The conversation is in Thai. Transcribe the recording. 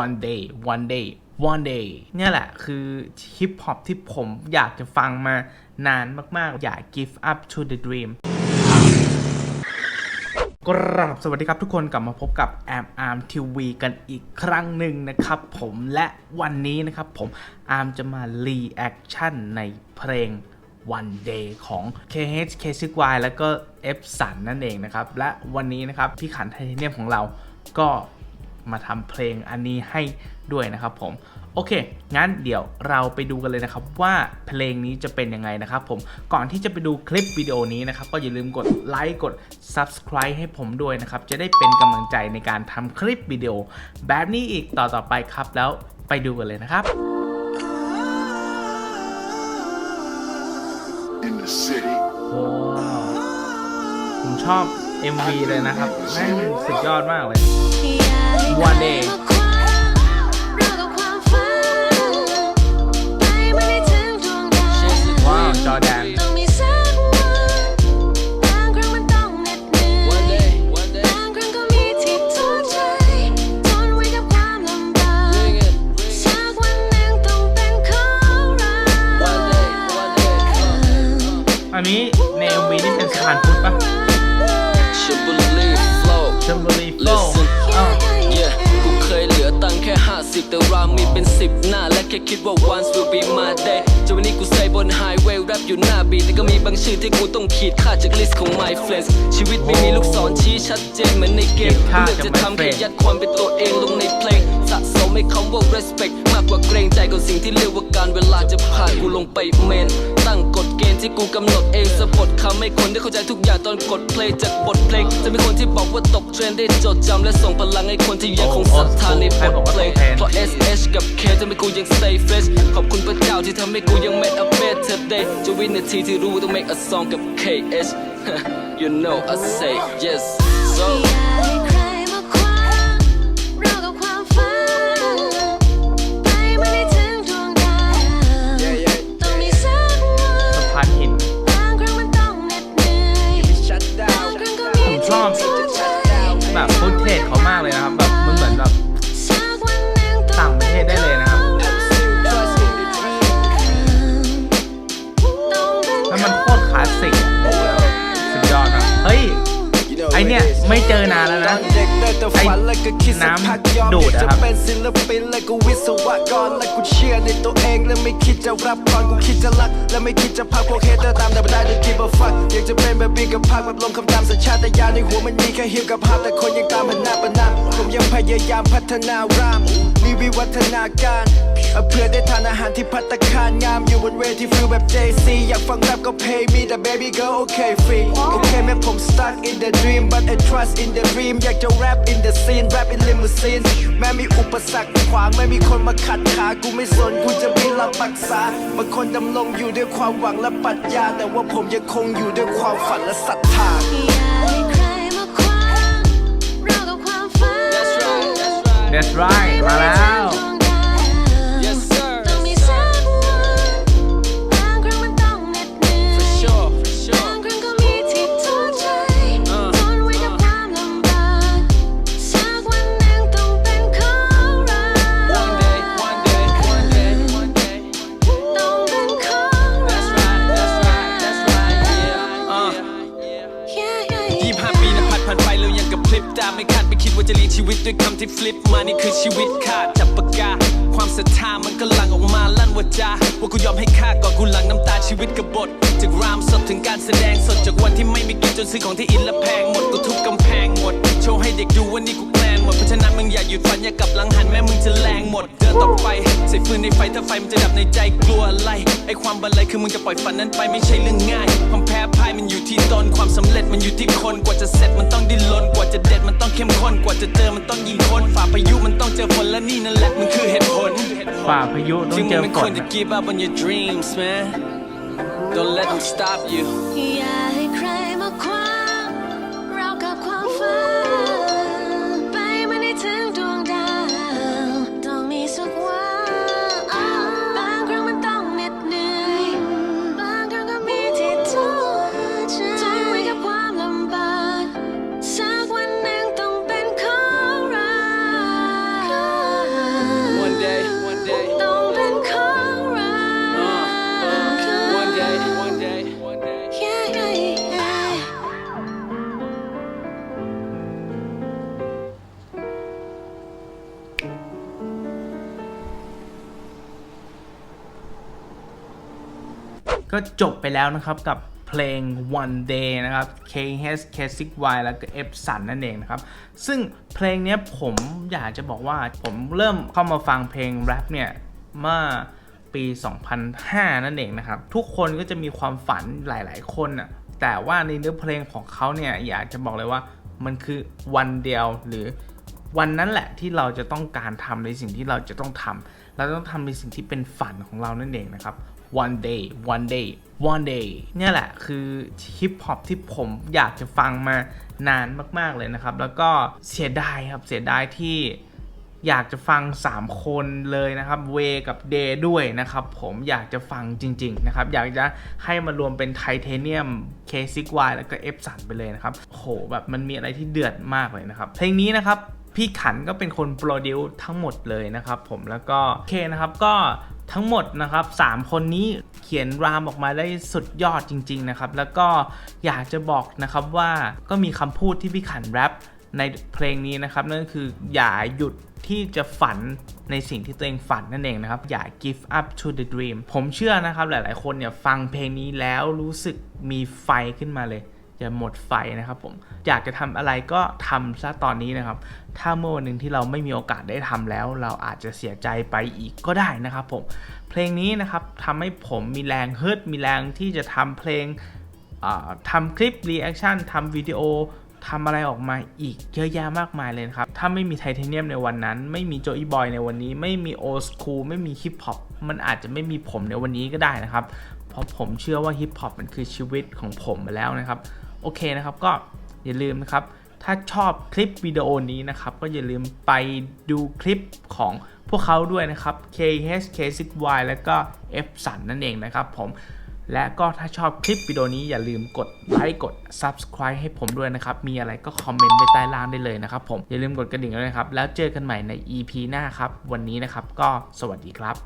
one day one day one day เนี่ยแหละคือฮิปฮอปที่ผมอยากจะฟังมานานมาก ๆ อยาก give up to the dream กราบสวัสดีครับทุกคนกลับมาพบกับแอมอาร์มทีวีกันอีกครั้งหนึ่งนะครับผมและวันนี้นะครับผมอาร์มจะมารีแอคชั่นในเพลง One Day ของ KH k c y แล้วก็ F สันนั่นเองนะครับ และวันนี้นะครับ พี่ขันไทเทเนียมของเราก็ มาทำเพลงอันนี้ให้ด้วยนะครับผมโอเค งั้นเดี๋ยวเราไปดูกันเลยนะครับว่าเพลงนี้จะเป็นยังไงนะครับผมก่อนที่จะไปดูคลิปวิดีโอนี้นะครับก็อย่าลืมกดไลค์กด Subscribe ให้ผมด้วยนะครับ จะได้เป็นกำลังใจในการทำคลิปวิดีโอ แบบนี้อีกต่อต่อไปครับแล้วไปดูกันเลยนะครับ in the city. โอ้ผมชอบ MV เลยนะครับแม่งสุดยอดมากเลย One day งค์แค่50แต่รามีเป็น10หน้า และแค่คิดว่า once will be my day จนวันนี้กูใส่บนไฮเวย์แรปอยู่หน้าบีทแต่ก็มีบางชื่อที่กูต้องขีดค่าจากลิสต์ของ my friends ชีวิตไม่มีลูกศรชี้ชัดเจนเหมือนในเกมขีดค่าเลือกจากจะ my ทำแค่ friend ยัดความเป็นตัวเองลงในเพลง สะสมให้คำว่า respect มากกว่าเกรงใจกับสิ่งที่เรียกว่าการเวลาจะผ่านกูลงไปเมน ตั้งกฎเกณฑ์ที่กูกำหนดเองสะบดคำให้คนได้เข้าใจทุกอย่างตอนกดเพลงจากบทเพลง จะเป็นคนที่บอกว่าตกเทรนด์ได้จดจำและส่งพลังให้คนที่ยังคงศรัทธาในบทเพลงเพราะ SH กับ K ทำให้กูยัง stay fresh ขอบคุณพระเจ้าที่ทำให้กูยัง make a better day จะวินาทีที่รู้ต้อง make a song กับ KH you know I say yes so เนี่ยไม่เจอนานแล้วนะได้แต่ฝันและก็คิดสักพักยอมน้ำดูดอะครับเป็นศิลปินและก็วิศวกรและกูเชื่อในตัวเองและไม่คิดจะรับพรกูคิดจะรักและไม่คิดจะพักพวกเฮเตอร์ตามแต่ไม่ได้จะกินบ่ฟักอยากจะเป็นแบบบีกับพักแบบลมคำตามสัญชาตญาณในหัวมันมีแค่หิวกับภาพแต่คนยังตามหันหน้าประนามผมยังพยายามพัฒนาราม วิวัฒนาการเพื่อได้ทานอาหารที่พัตตาคารงามอยู่บนเวทีฟิลแบบ JC อยากฟังแรปก็ pay me แต่ baby girl โอเคฟรีโอเคแม้ผม stuck in the dream but I trust in the dream อยากจะ rap in the scene rap in limousine แม้มีอุปสรรคขวางไม่มีคนมาขัดขากูไม่สนกูจะบินรับปักษาบางคนดำรงอยู่ด้วยความหวังและปรัชญาแต่ว่าผมยังคงอยู่ด้วยความฝันและศรัทธา that's right that's right That's right มาแล้ว ไม่คาดไม่คิดว่าจะเลี้ยงชีวิตด้วยคำที่ฟลิปมานี่คือชีวิตขาดจับปากกา ความศรัทธามันก็หลั่งออกมาลั่นวาจาว่ากูยอมให้ค่าก่อนกูหลั่งน้ำตาชีวิตกบบทจากรามสดถึงการแสดงสดจากวันที่ไม่มีกินจนซื้อของที่อินและแพงหมดกูทุบกำแพงหมด โชว์ให้เด็กดูว่านี่กูแกลนหมดเพราะฉะนั้นมึงอย่าหยุดฝันอย่ากลับหลังหันแม้มึงจะแรงหมดเดินต่อไปใส่ฟืนในไฟถ้าไฟมันจะดับในใจกลัวอะไรไอความบันไลคือมึงจะปล่อยฝันนั้นไปไม่ใช่เรื่องง่ายความแพ้ เด็ดมันต้องเข้มข้นกว่าจะเจอมันต้องยิงคนฝ่าพายุมันต้องเจอฝนและนี่นั่นแหละมันคือเหตุผลฝ่าพายุต้อจึงงเจมึงอไม่ฝควรนจะ give up on your dreams man don't let them stop you อย่าให้ใครมาขวางเรา ก็จบไปแล้วนะครับกับเพลง One Day นะครับ KH k 6 y แล้วก็ F สันนั่นเองนะครับ ซึ่งเพลงนี้ผมอยากจะบอกว่าผมเริ่มเข้ามาฟังเพลงแรปเนี่ยเมื่อปี 2005 นั่นเองนะครับ ทุกคนก็จะมีความฝันหลาย ๆ คนน่ะแต่ว่าในเนื้อเพลงของเขาเนี่ยอยากจะบอกเลยว่ามันคือวันเดียวหรือวันนั้นแหละที่เราจะต้องการทำในสิ่งที่เราจะต้องทำเราต้องทำในสิ่งที่เป็นฝันของเรานั่นเองนะครับ one day one day one day เนี่ยแหละคือฮิปฮอปที่ผมอยากจะฟังมานานมาก ๆ เลยนะครับ แล้วก็เสียดายครับเสียดายที่อยากจะฟัง 3 คนเลยนะครับ เวกับเดด้วยนะครับ ผมอยากจะฟังจริง ๆ นะครับ อยากจะให้มารวมเป็นไทเทเนียม K6Y แล้วก็ F สันไปเลยนะครับโหแบบมันมีอะไรที่เดือดมากเลยนะครับ เพลงนี้นะครับพี่ขันก็เป็นคนโปรดิวทั้งหมดเลยนะครับผมแล้วก็โอเคนะครับก็ ทั้งหมดนะครับ 3 คนนี้เขียนรามออกมาได้สุดยอดจริง ๆ นะครับ แล้วก็อยากจะบอกนะครับว่าก็มีคำพูดที่พี่ขันแรปในเพลงนี้นะครับนั่นคืออย่าหยุดที่จะฝันในสิ่งที่ตัวเองฝันนั่นเองนะครับ อย่า give up to the dream ผมเชื่อนะครับหลายๆ คนเนี่ยฟังเพลงนี้แล้วรู้สึกมีไฟขึ้นมาเลย อย่าหมดไฟนะครับผมอยากจะทำอะไรก็ทำซะตอนนี้นะครับ ถ้าเมื่อวันหนึ่งที่เราไม่มีโอกาสได้ทำแล้ว เราอาจจะเสียใจไปอีกก็ได้นะครับผมเพลงนี้นะครับทำให้ผมมีแรงฮึดมีแรงที่จะทำเพลงทำคลิปรีแอคชั่นทำวิดีโอทำอะไรออกมาอีกเยอะแยะมากมายเลยครับ ถ้าไม่มีไทเทเนียมในวันนั้น ไม่มีโจอีบอยในวันนี้ ไม่มีโอสคูลไม่มีฮิปฮอปมันอาจจะไม่มีผมในวันนี้ก็ได้นะครับ เพราะผมเชื่อว่าฮิปฮอปมันคือชีวิตของผมไปแล้วนะครับ โอเคนะครับก็อย่าลืมนะครับ ถ้าชอบคลิปวิดีโอนี้นะครับ ก็อย่าลืมไปดูคลิปของพวกเขาด้วยนะครับ KH K6Y และก็ F สันนั่นเองนะครับผมและก็ถ้าชอบคลิปวิดีโอนี้อย่าลืมกดไลค์กด Subscribe ให้ผมด้วยนะครับ มีอะไรก็คอมเมนต์ไว้ใต้ล่างได้เลยนะครับผม อย่าลืมกดกระดิ่งด้วยนะครับ แล้วเจอกันใหม่ใน EP หน้าครับ วันนี้นะครับก็สวัสดีครับ